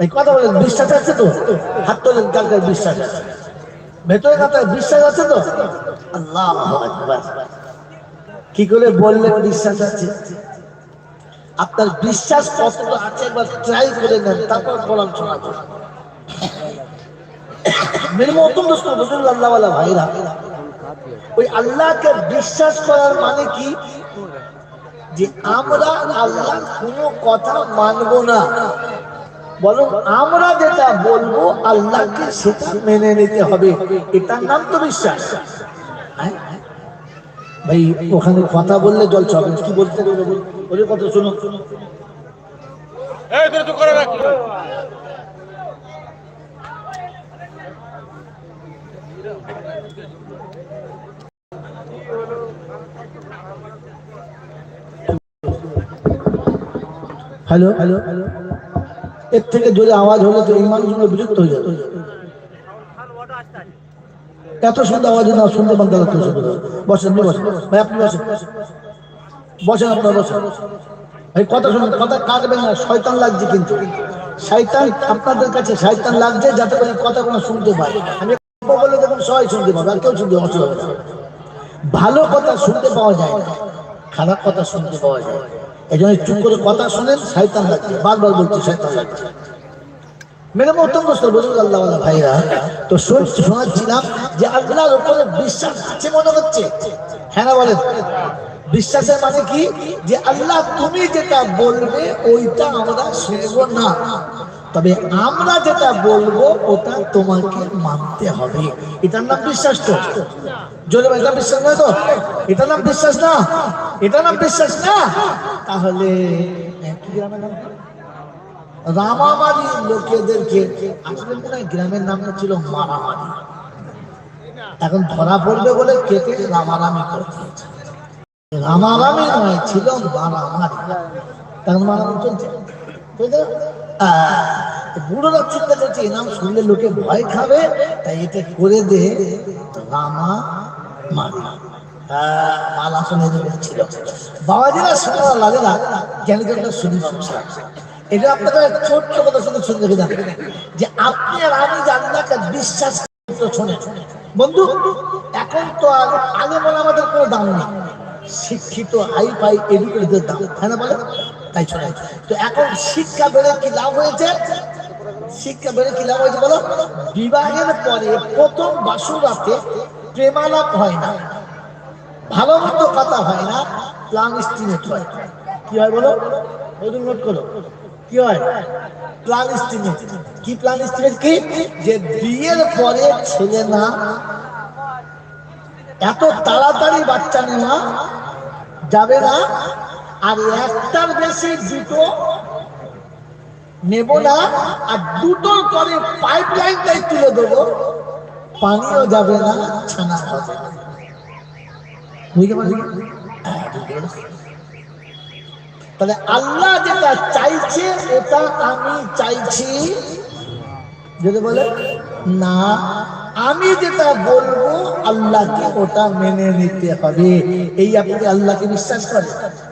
এই কথা বলেন বিশ্বাস আছে তো? হাত তোলেন কার বিশ্বাস আছে। ভেতরে কাতায় বিশ্বাস আছে তো? আল্লাহ কি করে বললেন বিশ্বাস আছে? আপনার বিশ্বাস কতটা আছে একবার ট্রাই করে নেন, তারপর বলার শোনাবো মেরে বিশ্বাস করার মানে কি? যে আমরা আল্লাহ কোনো কথা মানবো না। বরং আমরা যেটা বলব আল্লাহকে সেটা মেনে নিতে হবে। এটার নাম তো বিশ্বাস। হ্যাঁ? ভাই ওখানে কথা বললে জল চবে কি বলতে ওদের কথা শোনো রাখ। Hello hello? এর থেকে জোরে আওয়াজ হলে তো এই মানুষগুলো বিরক্ত হয়ে যাবে। এত সুন্দর আওয়াজ না শুনতে পান সুন্দর বসেন বসেন। ভাই, আপনি বসেন। বসেন আপনার, বসেন। ভাই, কথা শুনুন, কথা কাটবেন না, শয়তান লাগছে কিন্তু। শয়তান, আপনাদের কাছে শয়তান লাগছে যাতে করে কথা কোনো শুনতে পায়। আমি বলে দেখুন সবাই শুনতে পাবে, আর কেউ শুনতে পাবে ভালো কথা শুনতে পাওয়া যায় না। খারাপ কথা শুনতে পাওয়া যায়। এই জন্য চুপ করে কথা শুনেন, শয়তান লাগছে বারবার বলছে শয়তান লাগছে মেরে মতন বস্তু বলুন আল্লাহ ভাইরা। তো শুন শোনাচ্ছিলাম যে আল্লাহর উপরে বিশ্বাস আছে মনে হচ্ছে? হ্যাঁ না বলেন? বিশ্বাসের মানে কি? যে আল্লাহ তুমি যেটা বলবে, ওইটা আমরা শুনব না। তবে আমরা যেটা বলব, ওটা তোমাকে মানতে হবে। এটার নাম বিশ্বাস তো। জোরে এটা বিশ্বাস নয় তো? এটার নাম বিশ্বাস না? এটার নাম বিশ্বাস না? তাহলে কি রামামারি লোকেদেরকে, আসলে মনে হয় গ্রামের নামটা ছিল মারামারি। এখন ধরা পড়বে বলে কেটে রামারামি করে দিয়েছে। রামারামি নয়, ছিল মারামারি। তখন মারামারি চলছে। বুঝলে? বুড়োরা চিন্তা করছে এ নাম শুনলে লোকে ভয় খাবে তাই এটা করে দে। রামা আহ, মাল আসনে ছিল। বাবাজিরা শোনা লাগে না জ্ঞানী জন্য শুনি এটা আপনাদের ছোট্ট কথা শুনে শুনে রেখে দেন যে আপনি আর আমি যে আল্লাহকে বিশ্বাস শোনে বন্ধু এখন তো আগে আগে বলে আমাদের কোনো দাম নেই। শিক্ষিত হাই ফাই এডুকেটের দাম হ্যাঁ না বলে? তাই শোনে তো এখন শিক্ষা বেড়ে কি লাভ হয়েছে? শিক্ষা বেড়ে কি লাভ হয়েছে বলো? বিবাহের পরে প্রথম বাসুরাতে প্রেমালাপ হয় না, ভালো মতো কথা হয় না প্লান স্টিমেট হয়। কি হয় বলো? ওজন নোট করো। কি হয়? প্লান স্টিমেট কি প্লান স্টিমেট কি? যে বিয়ের পরে ছেলে না, এত তাড়াতাড়ি বাচ্চা নেওয়া যাবে না আর একটার বেশি দুটো নেব না, আর দুটোর পরে পাইপ লাইনটাই তুলে দেবো। পানিও যাবে না, ছানা হবে। তাহলে আল্লাহ যেটা চাইছে ওটা আমি চাইছি। যদি বলে, না, আমি যেটা বলব, আল্লাহকে ওটা মেনে নিতে হবে। এই আপনি আল্লাহকে বিশ্বাস করেন?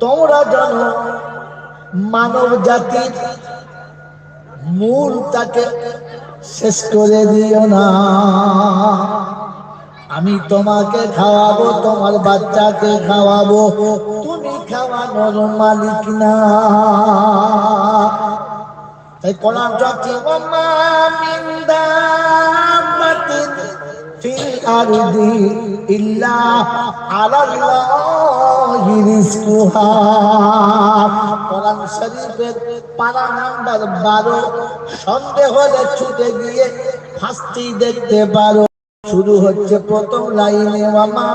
তোমরা যেন মানব জাতির মূলটাকে শেষ করে দিও না। আমি তোমাকে খাওয়াবো, তোমার বাচ্চাকে খাওয়াবো, তুমি খাওয়ানোর মালিক না। তাই কোরআন দাব্বাতিন ইল্লা আলাল্লাহি রিজকুহা। কোরআন শরীফের পারা নাম্বার 12 সন্দেহ ছুটে গিয়ে দেখতে পারো। শুরু হচ্ছে প্রথম লাইনে ওয়ামা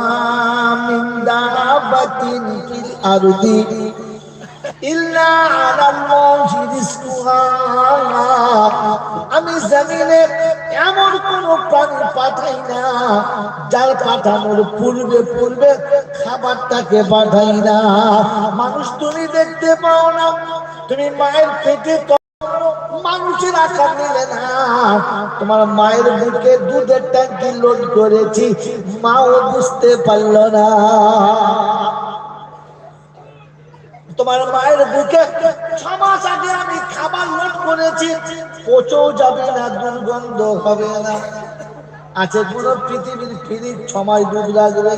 মিন দাবাতিন রিজকুহা। জমিনে এমন কোন প্রাণী পাঠাই না, যার পাঠানোর পূর্বে পূর্বে খাবারটাকে পাঠাই না। মানুষ তুমি দেখতে পাও না, তুমি মায়ের পেটে মানুষের আকার নিলে না। তোমার মায়ের বুকে দুধের ট্যাঙ্কি লোড করেছি, মাও বুঝতে পারল না। তোমার মায়ের বুকে ছ মাস আগে আমি খাবার লোড করেছি, পচেও যাবে না, দুর্গন্ধ হবে না। আছে কোন পৃথিবীর ফিরিজ ছ মাস দুধ রাখবে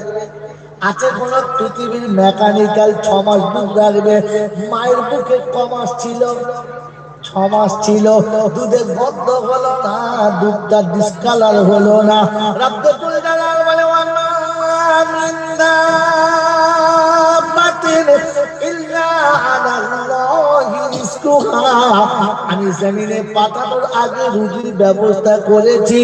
আছে কোনো পৃথিবীর মেকানিক্যাল ছ মাস দুধ রাখবে মায়ের বুকে ক মাস ছিল ছ মাস ছিল দুধের বদ্ধ হলো না, দুধটা ডিসকালার হলো না। রব্বে তুলে দাঁড়াল বলে আমি জমিনে পাঠানোর আগে ব্যবস্থা করেছি।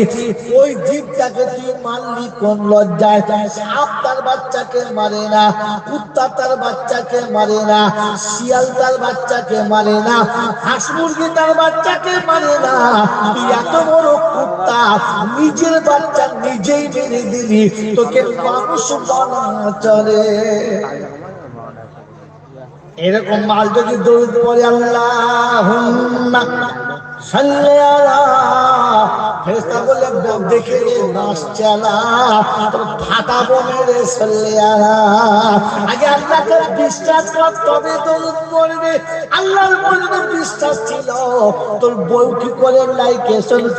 ওই জীবটাকে তুই কোন লজ্জায়? সাপ তার বাচ্চাকে মারে না, কুত্তা তার বাচ্চাকে মারে না, শিয়াল তার বাচ্চাকে মারে না, হাঁস মুরগি তার বাচ্চাকে মারে না। তুই এত বড় কুত্তা, নিজের বাচ্চা নিজেই মেরে দিলি, তোকে মানুষ বানা চলে এরকম মাল যদি দৌড় বলে আল্লাহ বিশ্বাস আল্লাহর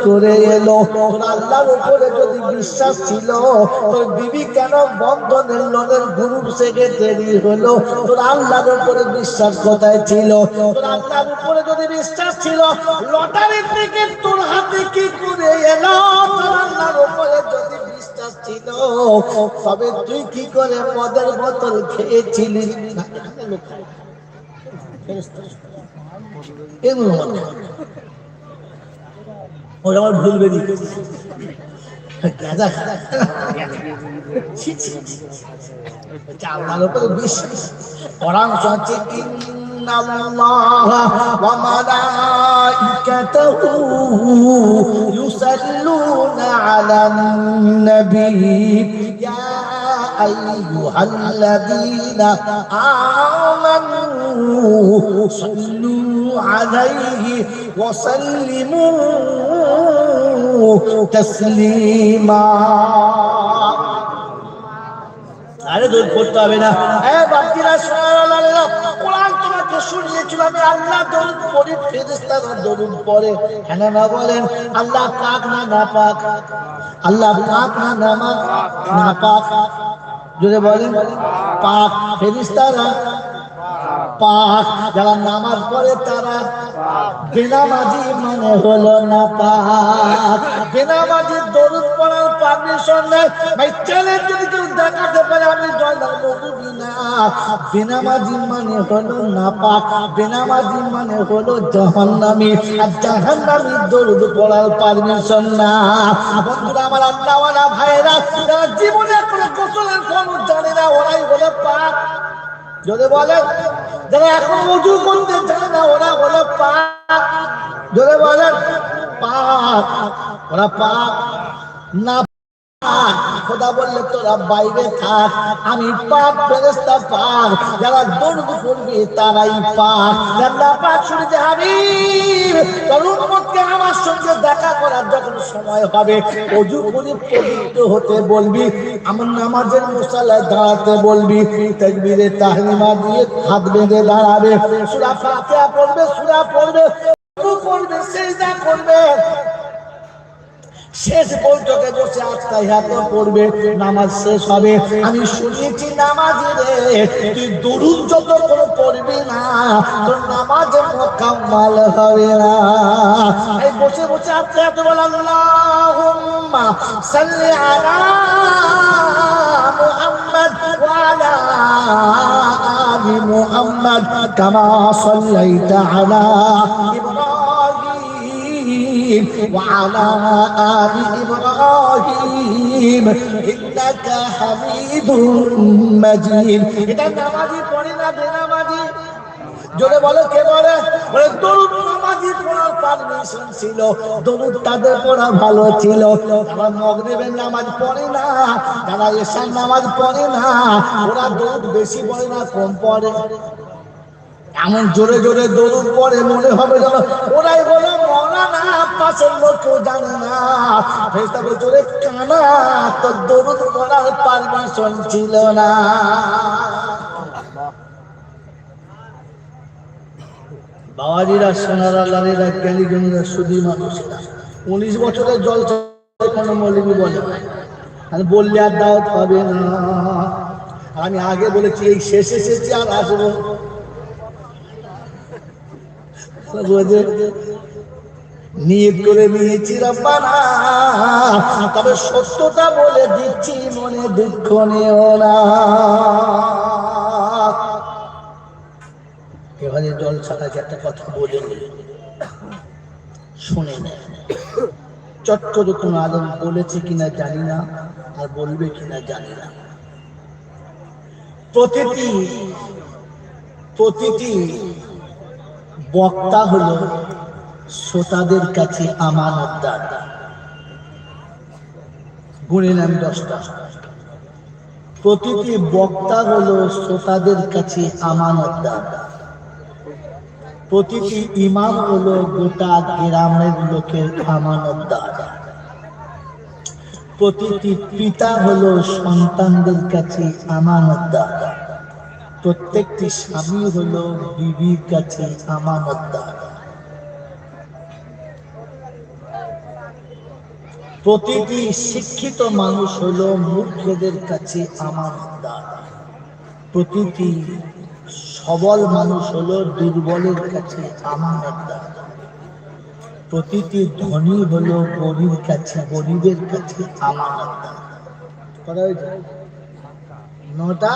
করে এলো? আল্লাহর উপরে যদি বিশ্বাস ছিল, তোর বিবি কেন বন্ধনের লোনের গ্রুপ সেক্রেটারি হলো? তোর আল্লাহর উপরে বিশ্বাস কোথায় ছিল? তোর আল্লাহর উপরে যদি বিশ্বাস ছিল লটারির টিকিট তোর হাতে কি করে এলো আল্লাহর উপরে যদি বিশ্বাস ছিল তবে তুই কি করে মদের বোতল খেয়েছিলি। ওটা আমার ভুল বেরিয়ে গেছে। গাঁজা খায়। ছি, ছি, ছি। এটা আল্লাহর উপরে বিশ্বাস কোরআন হচ্ছে ইন্নাল্লাহা ওয়া মালাইকাতাহু ইউসাল্লুনা আলান নবী ইয়া আইয়ুহাল্লাযীনা আমানু সাল্লু আলাইহি ওয়া সাল্লিমু তাসলিমা আরে দূর করতে হবে না। হ্যাঁ বাপ্তিরা শোনা কোরআন তোমাকে শুনিয়েছিল আল্লাহ দরুদ পড়ি ফেরেশতারা দরুদ পড়ে। কেন না বলেন, আল্লাহ পাক না না পাক? আল্লাহ পাক না না না পাক? যদি বলেন, পাক ফেরেশতারা? পাক, যারা নামাজ পড়ে তারা বেনামাজি মানে হলো না পাক। বেনামাজি দরুদ পারমিশন নেই ভাই চ্যালেঞ্জ যদি কেউ দেখাতে পারে আমি না বেনামাজি মানে হলো না বেনামাজি মানে হলো জাহান্নামী, আর জাহান্নামী দরুদ পড়ার পারমিশন না। বন্ধুরা, আমার আল্লাহওয়ালা ভাইরা জীবনে কোনো গোসলের কোনো জানে না, ওরাই হলো পাক। যদি বলে, যারা এখন উজু করতে জানে না, ওরা বলে পাক। যদি বলে, পাক, ওরা পাক। না খোদা বললে তোরা বাইরে থাক। আমি পাক ফেরেস্তা পাক, যারা দৌড় করবে তারাই পাক। আল্লাহ পাক শুনেছে হাবিব, তোর উম্মতকে আমার সঙ্গে দেখা করার যখন সময় হবে, অজু করে পবিত্র হতে বলবি আমার নামাজের মশালায় দাঁড়াতে বলবি, তাকবীরে তাহরিমা দিয়ে হাত বেঁধে দাঁড়াবে। সূরা ফাতিহা পড়বে, সূরা পড়বে করবে, সেজদা করবে। শেষ বৈঠকে বসে আত্মাই হাতে পড়বে, নামাজ শেষ হবে। আমি শুনেছি নামাজে রে তুই দরুদ যত করে পড়বি না, তোর নামাজ মোকাম্মাল হবে না। এই বসে বসে আত্মাই হাতে বলে, আল্লাহুম্মা সাল্লি আলা মুহাম্মদ ওয়া আলি মুহাম্মদ কামা সাল্লাইতা আলা ইব্রাহিম। وعلى آل إبراهيم إنك حميد مجيد এটা নামাজি পড়ে না বেনামাজি জোরে বলে কে বলে বলে দরুদ নামাজি পড়ার পারমিশন ছিল দরুদ তাদের পড়া ভালো ছিল যারা মগরিবের নামাজ পড়ে না যারা এশার নামাজ পড়ে না ওরা দরুদ বেশি পড়ে না কম পড়ে এমন জোরে জোরে দরুদ পরে মনে হবে যেন ওরাই বলো মরা না পাশের লোক জানে না। জোরে কানা তো দরুদ পড়ার পারমিশন ছিল না। বাবাজিরা, সোনারা লালেরা জ্ঞানীজনীরা সুদী মানুষেরা, উনিশ বছরের জল কোনো মলিনী বলে। আর বললে আর দাওয়াত পাবে না। আমি আগে বলেছি, এই শেষ এসেছি আর আসব বোঝে নিয়ত করে নিয়েছি রব্বানা। তবে সত্যটা বলে দিচ্ছি, মনে দুঃখ নেও না। এবারে জল ছাড়াকে একটা কথা বলে শুনে নেয় চট করে কোনো আলম বলেছে কিনা জানি না, আর বলবে কিনা জানি না। প্রতিটি প্রতিটি বক্তা হলো শ্রোতাদের কাছে আমানতদার গুনে নাম দশটা। প্রতিটি বক্তা হল শ্রোতাদের কাছে আমানতদার প্রতিটি ইমাম হলো গোটা গ্রামের লোকের আমানতদার প্রতিটি পিতা হলো সন্তানদের কাছে আমানতদার প্রত্যেকটি স্বামী হলো বিবির কাছে আমানতদার। প্রতিটি শিক্ষিত মানুষ হল মূর্খদের কাছে আমানতদার। প্রতিটি সবল মানুষ হল দুর্বলের কাছে আমানতদার। প্রতিটি ধনী হলো গরিব কাছে গরিবের কাছে আমানতদার। কথা হয়েছে? নটা?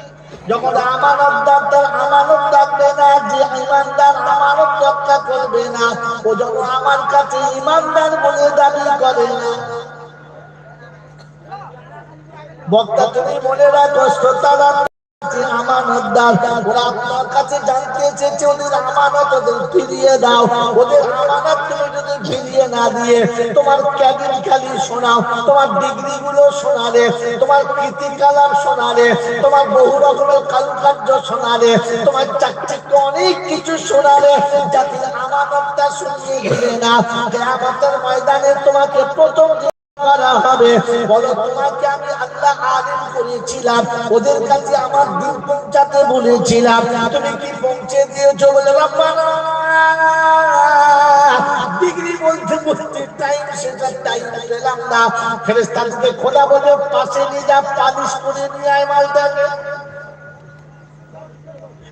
যখন আমানতদার তার আমানত রাখবে না, যে ইমানদার আমানত রক্ষা করবে না, ও যখন আমার কাছে ইমানদার বলে দাবি করে না। বক্তা তুমি মনে রাখো, শ্রোতারা তোমারগুলো বহু রকমের কারুকার্য শোনালে, তোমার চাকচিক্য অনেক কিছু শোনালে, যাতে আমানতটা শুনিয়ে দিলে না কেয়ামতের ময়দানে তোমাকে প্রথম তোমাকে আমি আল্লাহ আলিম করেছিলাম, ওদের কাছে আমার দিন পৌঁছাতে বলেছিলাম, তুমি কি পৌঁছে দিয়েছ বলে বাবা ডিগ্রি বলতে বলতে টাইম সেটা টাইম পেলাম না। ফেরেস্তানকে খোলা বলে পাশে নিয়ে যা, পালিশ করে নিয়ে আয় মালটাকে।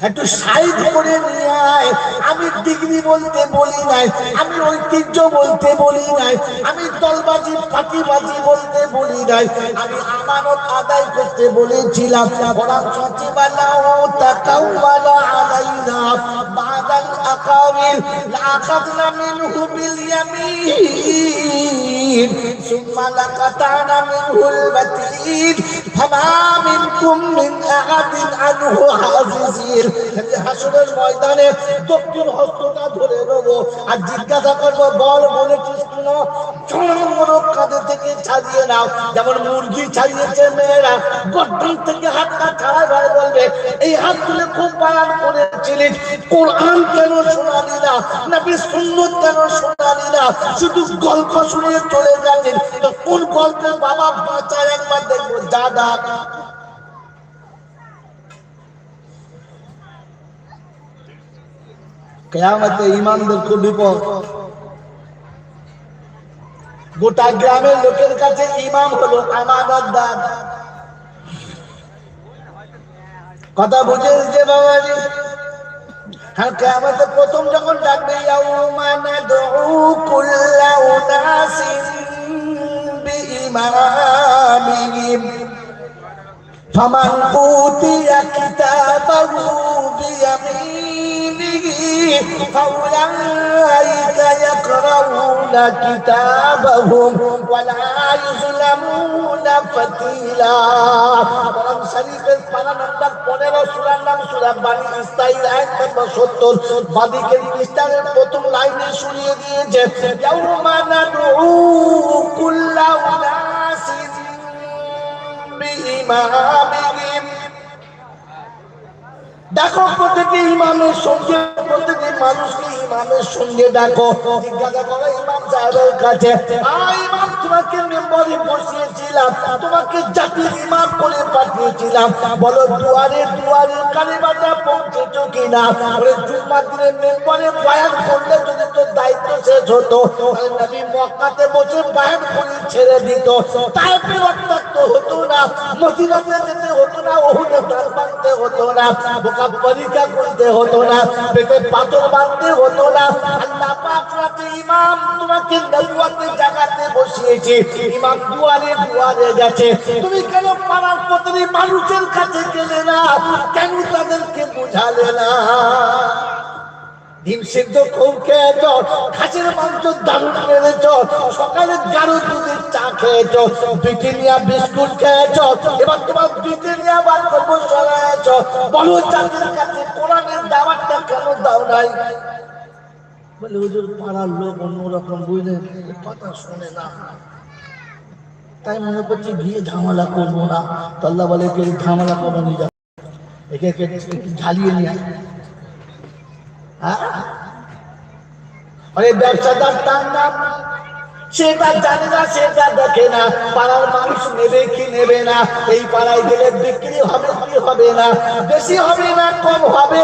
একটু সাইড করে নিয়ে আয়। আমি ডিগ্রি বলতে বলি নাই, আমি ঐতিহ্য বলতে বলি নাই, আমি দলবাজি, ফাঁকিবাজি বলতে বলি নাই, আমি আমানত আদায় করতে বলেছিলাম, ওরা সচিবালাও তাকাওয়ালা আলাইনা। বাদাল আকাবিল লাআখাযনা মিনহু বিল ইয়ামিন, সুম্মা লাকাতানা মিনহুল বাতিন ফামা মিনকুম মিন আহাদিন আনহু হাজিজির হাসরের ময়দানে দক্ষিণ হস্তটা ধরে নেব। আর জিজ্ঞাসা করব, বল কাঁধে থেকে ছাড়িয়ে নাও। যেমন মুরগি ছাড়িয়েছে মেয়েরা থেকে হাতটা ছাড়া বলবে, এই হাত তুলে খুব বায়ান কোরআন কেন শোনালি না? নবী সুন্নত কেন শোনালি না? শুধু গল্প শুনিয়ে চলে তো কোন গল্পে বাবা বাঁচায় একবার দেখব। দাদা কেয়ামতে ইমানদের খুব বিপদ। গোটা গ্রামের লোকের কাছে ইমাম হলো আমানতদার কথা বুঝে যে বাবাজি হ্যাঁ কেয়ামতে প্রথম যখন ডাকবে, ইয়াউমা নাদউ কুল্লা উনাসিন বিইমামিহিম। ফামান উতিয়া কিতাবাহু বিয়ামিনিহি ফাউলাইকা ইয়াকরাউনা কিতাবাহুম ওয়ালা ইউজলামুনা ফাতিলা কোরআন শরীফের পারা নাম্বার 15 সূরার নাম সূরা বানি ইসরাইল আয়াত নম্বর 70 বাদিকে খ্রিস্টানের প্রথম লাইনে শুনিয়ে দিয়েছে, ইয়াউমা নাদউ কুল্লা উনাসিন বিইমামিহিম। দেখো প্রত্যেকে ইমামের সঙ্গে, প্রত্যেকে মানুষকে ইমামের সঙ্গে করো, ইমাম কাছে ইমাম, তোমাকে মেম্বারে বসিয়েছিলাম, তোমাকে জাতির ইমাম করে পাঠিয়েছিলাম। বলো, দুয়ারে দুয়ারে পৌঁছেছো কিনা? দিনে মেম্বারে করলে যদি তোর দায়িত্ব শেষ হতো নবী মক্কাতে বসে করে ছেড়ে দিত। তাই রক্তাক্ত হতো না, মদিনাতে যেতে হতো না ওহুদে তার হতো না। বোকা পরীক্ষা করতে হতো না, পেটে পাথর বাঁধতে হতো না। আল্লাহ পাক রাতে ইমাম তোমাকে নবুয়াতে জায়গাতে বসিয়েছে। ইমাম দুয়ারে দুয়ারে গেছে। তুমি কেন পাড়ার প্রতিটি মানুষের কাছে গেলে না? কেন তাদেরকে বুঝালে না? ডিম সিদ্ধ খুব খেয়েছ খাসির মাংস দারুণ মেরেছ সকালে গাঢ় দুধের চা খেয়েছ ব্রিটেনিয়া বিস্কুট খেয়েছ এবার তোমার ব্রিটেনিয়া বার করব চলেছ বলো চাঁদের কাছে কোরআনের দাওয়াতটা কেন দাও নাই? বলে, হুজুর, পাড়ার লোক অন্যরকম বুঝলেন কথা শোনে না। তাই মনে করছি গিয়ে ঝামেলা করব না। তো আল্লাহ বলে কে ঝামেলা করব যাও। একে একে ঝালিয়ে নিয়ে আরে ব্যবসাদার তার নাম সেটা জানে না সেটা দেখে না। পাড়ার মানুষ নেবে কি নেবে না। এই পাড়ায় গেলে বিক্রি হবে কি হবে না? বেশি হবে না, কম হবে?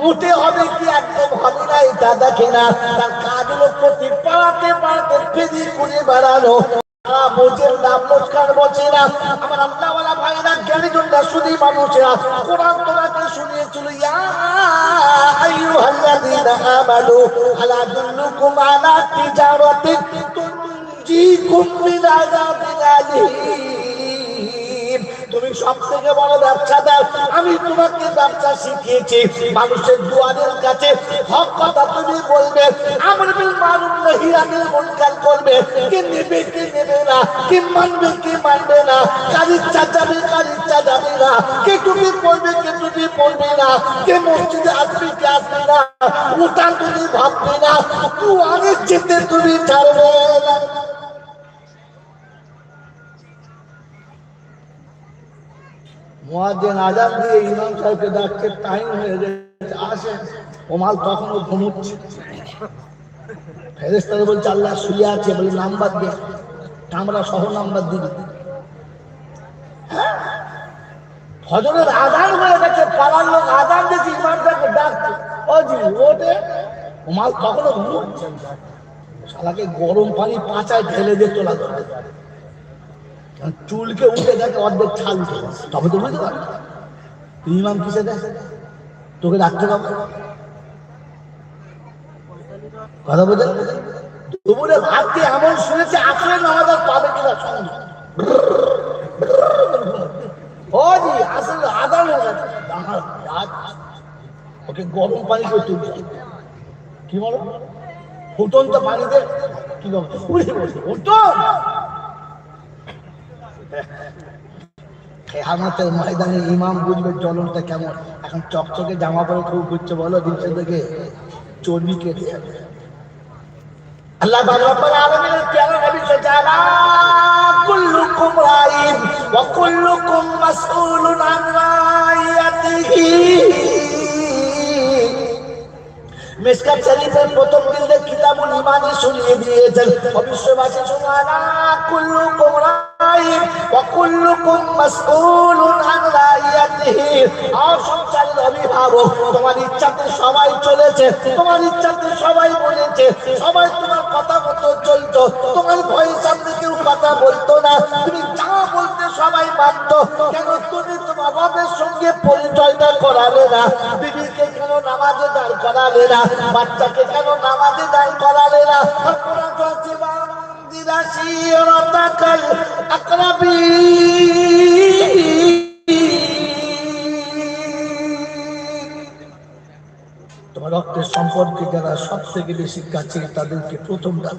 মুটে হবে কি, একদম হবে না, এটা দেখে না। তার কাজ হলো প্রতি পাড়াতে পাড়াতে ফেরি করে বেড়ানো। সারা বোঝের নাম লোকসান বোঝে না। আমার আল্লাহওয়ালা ভাইরা জ্ঞানী জনরা শুধু মানুষেরা, কোরআন তোমাকে শুনিয়েছিল? ইয়া আইয়ুহাল্লাযীনা আমানু, আলা আদুল্লুকুম আলা তিজারাতিন, তুনজিকুম মিন আযাবিন আলীম। সব থেকে বড় ব্যবসাদার আমি তোমাকে ব্যবসা শিখিয়েছি। মানুষের দুয়ারের কাছে হক কথা তুমি বলবে। আমার বিল মারুম নাহি মুনকার করবে। কে নেবে কে নেবে না? কে মানবে কে মানবে না? কার ইচ্ছা যাবে, কার ইচ্ছা যাবে না? কে তুমি পড়বে কে তুমি পড়বে না? কে মসজিদে আসবে, কে আসবে না? উঠান তুমি ভাববে না। দুয়ারে যেতে তুমি ছাড়বে না। মুয়াজ্জিন আজান দিয়ে ইমাম সাহেবকে ডাকছে, টাইম হয়ে গেছে, আসেন। ওমাল তখনও ঘুমুচ্ছে। ফেরেস্তারে বলছে, আল্লাহ শুয়ে আছে, বলে নাম্বার দিয়ে আমরা সহ নাম্বার দিবি। হ্যাঁ? ফজরের আজান হয়ে গেছে, পাড়ার লোক আজান দিয়েছে, ইমাম সাহেবকে ডাকছে। ও জি ওটে ওমাল তখনও ঘুমুচ্ছে। শালাকে গরম পানি পাঁচায় ঢেলে দিয়ে তোলা দরকার। চুলকে উঠে দেখে অর্ধেক ছাল উঠে তবে তো বুঝতে পারবে তুই ইমাম কিসে দেখ? তোকে রাখতে পারবে কথা বলতে? দুপুরে দিয়ে এমন শুনেছে আসলে নামাজ আর পাবে কিনা সঙ্গে ও জি আসলে আদান। ওকে গরম পানি করে তুলছে কি বলো? ফুটন্ত পানিতে কি বলতো ফুটন কেয়ামতের ময়দানে ইমাম বুঝবে জ্বলনটা কেমন। এখন চকচকে জামা পরে খুব ঘুরছে, বলো দিচ্ছে থেকে চর্বি কেটে যাবে। আল্লাহ মিসকাত শরীফের প্রথম দিলে কিতাবুল ইমানি শুনিয়ে দিয়েছেন। ভবিষ্যবাসী সুবহানা কুল্লুকুম রাইন ওয়া কুল্লুকুম মাসউলুন আন রাইয়াতিহি। আর সংসারের অভিভাবক, তোমার ইচ্ছাতে সবাই চলেছে, তোমার ইচ্ছাতে সবাই বলেছে, সবাই তোমার কথা মতো চলতো, তোমার ভয়ের সামনে কেউ কথা বলতো না। তুমি যা বলতে সবাই মানত, কেন তুমি তোমার বাবার সঙ্গে পরিচয়টা করালে না? বিবিকে করালে না, বাচ্চাকে কেন নামাজে করালে না? তোমার রক্তের সম্পর্কে যারা সব থেকে বেশি কাছে তাদেরকে প্রথম ডাক।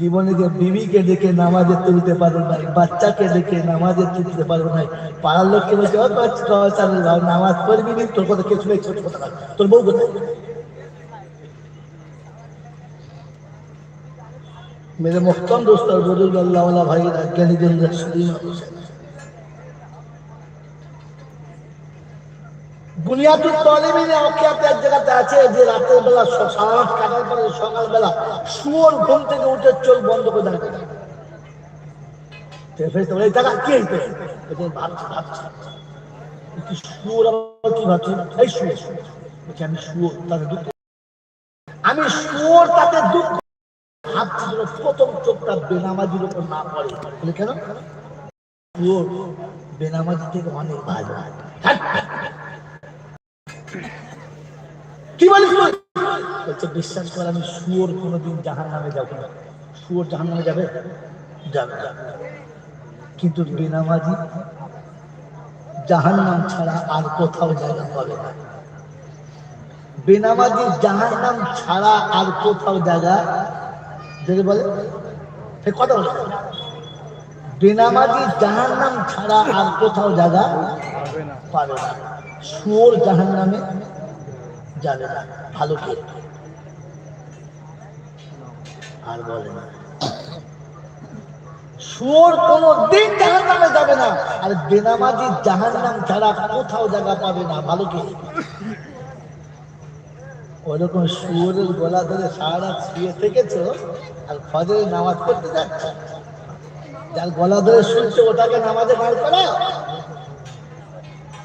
জীবনে যে বিবিকে দেখে নামাজে তুলতে পারো নাই, বাচ্চাকে দেখে নামাজে তুলতে পারো নাই। পাড়ার লোককে বলছে নামাজ পড়বি নি, তোর কথা কিছু নেই ছোট কথা তোর বউ কোথায়? মেরে মোহতম দোস্ত বুজুর্গ আল্লাহ ভাইরা জ্ঞানীজন মানুষের जन তলিমিনে অখিয়াতে এক জায়গাতে আছে যে রাতের বেলা সারা রাত কাটার পরে সকালবেলা শুয়োর ঘুম থেকে উঠে চোখ বন্ধ করে দাঁড়িয়ে। বলছে, "আমি শুয়োর, তাতে দুঃখ আমি শুয়োর তাতে দুঃখ ভাবছি প্রথম চোখটা বেনামাজির উপর না পড়ে। কেন? শুয়োর বেনামাজি থেকে অনেক ভালো? কি বলিস তুই? বিশ্বাস কর আমি শুয়োর কোনোদিন জাহান নামে যাব না। শুয়োর জাহান নামে যাবে যাবে। কিন্তু বেনামাজি জাহান নাম ছাড়া আর কোথাও জায়গা পাবে না। বেনামাজি জাহান নাম ছাড়া আর কোথাও জায়গা যদি বলে সে কথা বলে বেনামাজি জাহান নাম ছাড়া আর কোথাও জায়গা পাবে না। শুয়োর জাহান নামে যাবে না, ভালো কে? আর বলে না। শুয়োর কোনো দিন জাহান নামে যাবে না, আর বেনামাজি জাহান নাম ছাড়া কোথাও জায়গা পাবে না, ভালো কে? ওরকম শুয়োরের গলা ধরে সারা রাত শুয়ে থেকেছো, আর ফজরে নামাজ পড়তে যাচ্ছ। যার গলা ধরে শুনছে, ওটাকে নামাজে বার করা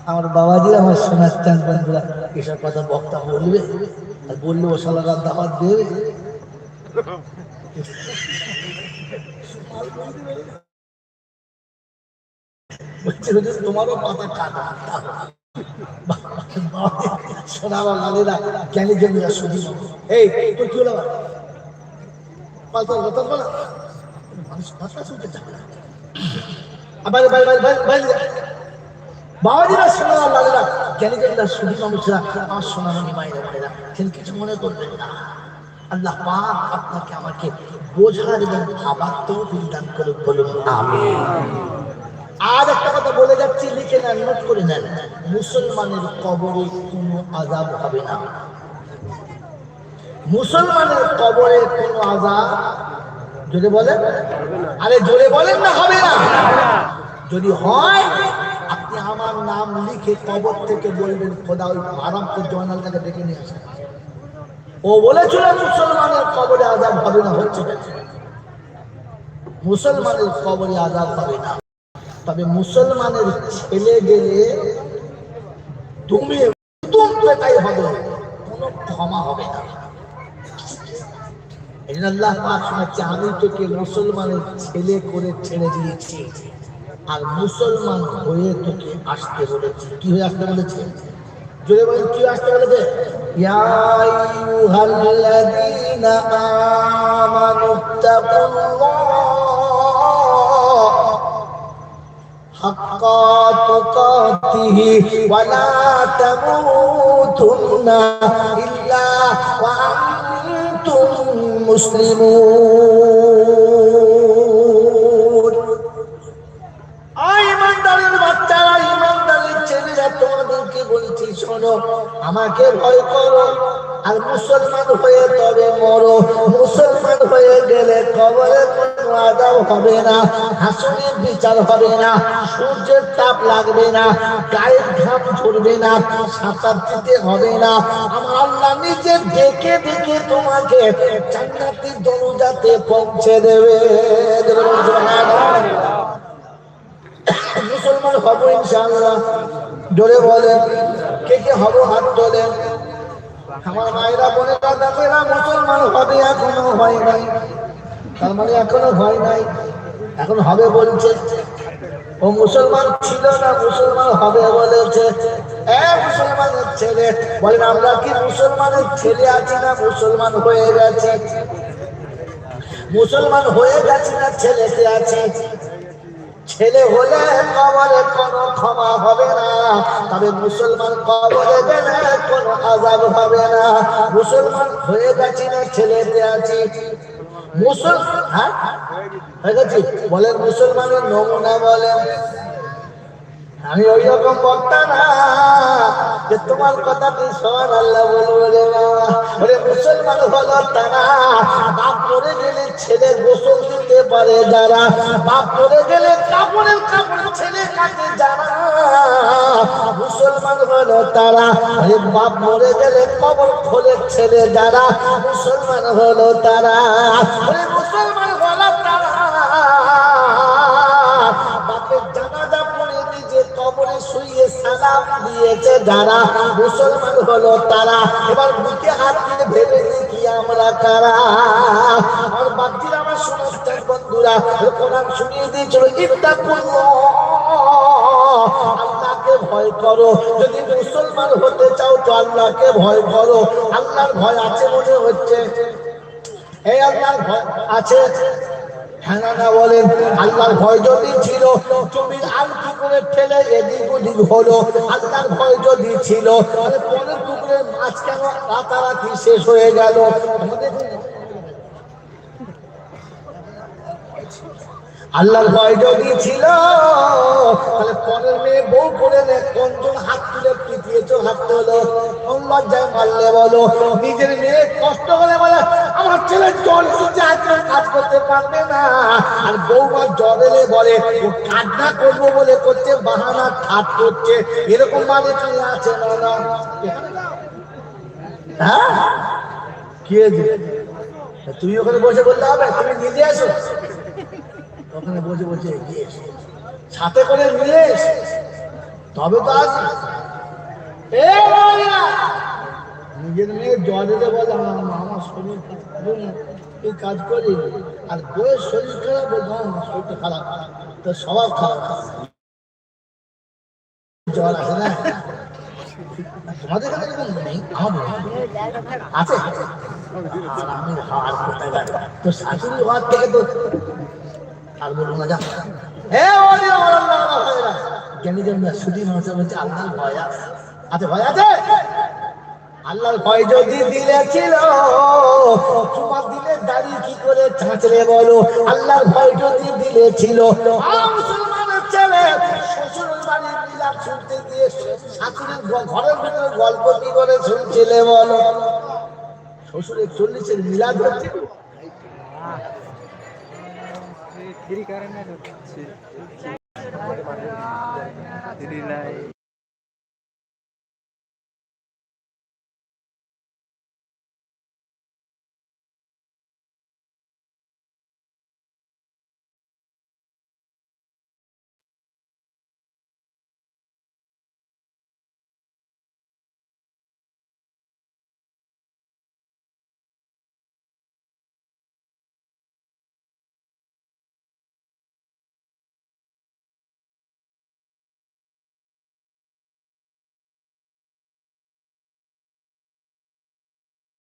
আমার বাবাজি আমার চান বন্ধুরা, এসব কথা বক্তা বলবে আর বললে ও সালার দাওয়াত দেবে। তোমারও আবার? বাবাজিরা সোনারা লালেরা জ্ঞানী জ্ঞানীরা শুধু মানুষরা, আমার সোনারানি মায়েরা মায়েরা তিনি কিছু মনে করবেন না। আল্লাহ পাক আপনাকে আমাকে বোঝার এবং ভাবার তো দান করে বলুন, আমিন। আর একটা কথা বলে যাচ্ছি, লিখে নেন, নোট করে নেন। মুসলমানের কবরে কোনো আজাব হবে না। মুসলমানের কবরে কোনো আজাব যদি বলেন? আরে জোরে বলেন না, হবে না। যদি হয় আপনি আমার নাম লিখে কবর থেকে বলবেন, খোদা, ওই আরামকে জয়নালটাকে ডেকে নিয়ে আসেন ও বলেছিল, মুসলমানের কবরে আজাব হবে না, হচ্ছে মুসলমানের কবরে আজাব হবে না। তবে মুসলমানের ছেলে গেলে তুম পেটাই হবে, কোনো ক্ষমা হবে না। আল্লাহ পাক শোনাচ্ছে আমি তোকে মুসলমানের ছেলে করে ছেড়ে দিয়েছি। আর মুসলমান হয়ে তোকে আসতে বলেছি কি হয়ে আসতে বলেছে জোরে বলেন কি আসতে বলেছে ইয়া আইয়ুহাল্লাযীনা আমানুত্তাকুল্লাহ حق تقاته ولا تموتن إلا وأنتم مسلمون ছেলেরা তোমাদেরকে বলছি, শোনো, আমাকে ভয় করো, আর মুসলমান হয়ে তবে মরো। মুসলমান হয়ে গেলে কবরে কোনো আদাব হবে না, হাসুনের বিচার হবে না, সূর্যের তাপ লাগবে না, গায়ের ঘাম ঝরবে না, সাঁতার দিতে হবে না। আমার আল্লাহ নিজে দেখে দেখে তোমাকে জান্নাতি দরজাতে পৌঁছে দেবে। মুসলমান হব ইনশাআল্লাহ। জোরে বলেন, কে কে হব হাত তোলেন? আমার মায়েরা, বোনেরা দেখো এরা মুসলমান হবে এখনও, হয় নাই। তার মানে এখনও হয় নাই। এখন হবে বলছে, ও মুসলমান ছিল না, মুসলমান হবে বলেছে। মুসলমানের ছেলে, বলেন, আমরা কি মুসলমানের ছেলে আছি না মুসলমান হয়ে গেছে? মুসলমান হয়ে গেছে না ছেলেতে আছে? ছেলে হলে কবরে কোনো ক্ষমা হবে না, তবে মুসলমান কবরে গেলে কোনো আজাব হবে না। মুসলমান হয়ে গেছি না ছেলেতে আছি। মুসলমান হ্যাঁ? হয়ে গেছি? বলেন মুসলমানের নমুনা বলেন। আমি ওই রকম বক্তা না যে তোমার কথা তুই সমান আল্লাহ বলব রে ওরে মুসলমান হলো তারা বাপ মরে গেলে ছেলে গোসল দিতে পারে যারা। বাপ মরে গেলে কাপড়ের কাপড় ছেলে কাটে যারা। মুসলমান হলো তারা। আরে বাপ মরে গেলে কবর খোলে ছেলে যারা। মুসলমান হলো তারা। ওরে মুসলমান হলো তারা। বাপের জানাজা কবরে শুয়ে সালাম দিয়েছে যারা? মুসলমান হলো তারা। এবার বুকে হাত দিয়ে ভেবে দেখি আমরা কারা? আমার বাপজির আমার সমস্ত বন্ধুরা কোরআন শুনিয়ে দিয়েছিল ইফতা আল্লাহকে ভয় করো। যদি মুসলমান হতে চাও তো আল্লাহকে ভয় করো। আল্লাহর ভয় আছে মনে হচ্ছে? এই আল্লাহর ভয় আছে? হ্যাঁ না বলেন, আল্লাহর ভয় যদি ছিল আল কি করে ফেলে এদিক হলো। আল্লাহর ভয় যদি ছিল পরের পুকুরের মাছ কেন শেষ হয়ে গেল। আমাদের আল্লাহর ভয় যদি ছিল তাহলে পরের মেয়ে বউ করে নে কোনজন হাত তুলে পিটিয়েছো হাত তোলো লজ্জায় মারলে বলো, নিজের মেয়ে কষ্ট করে বলে, আমার ছেলে জল কাজ করতে পারবে না। আর বৌমা জল এলে বলে, ও কান্না করব বলে করছে, বাহানা ঠাট করছে। এরকম মানে কি আছে না না হ্যাঁ? কে তুমি ওখানে বসে বলতে হবে, তুমি নিজে এসো। ওখানে বসে বসে সাথে করে নিয়ে তবে তো আজ নিজের মেয়ে জল দিতে বলে, আমার শরীর খারাপ তুই কাজ করি আর বইয়ের শরীর খারাপ আমার শরীরটা খারাপ। তো স্বভাব খারাপ। জল আছে না। তোমাদের কাছে এরকম নেই? আমার আছে। তো শাশুড়ি হওয়ার থেকে তো আর বলব না যা হে ওরে আমার আল্লাহ আমার ভাইরা জ্ঞানী জন্য শুধু মানুষ বলছে আল্লাহর ভয় আছে ভয় আছে আল্লাহর ভয় যদি দিলে ছিল তোমার দিলে দাড়ি কি করে ছাঁচড়ে বলো আল্লাহর ভয় যদি দিলে ছিল মুসলমানের ছেলে শ্বশুরের বাড়ির বিলাপ শুনতে গিয়ে শাশুড়ির ঘরের ভিতরে গল্প কি করে শুনছিলে বলো শ্বশুরের চল্লিশের মিলাদ হচ্ছে ফ্রি কারেন্ট হচ্ছে ফ্রি লাইট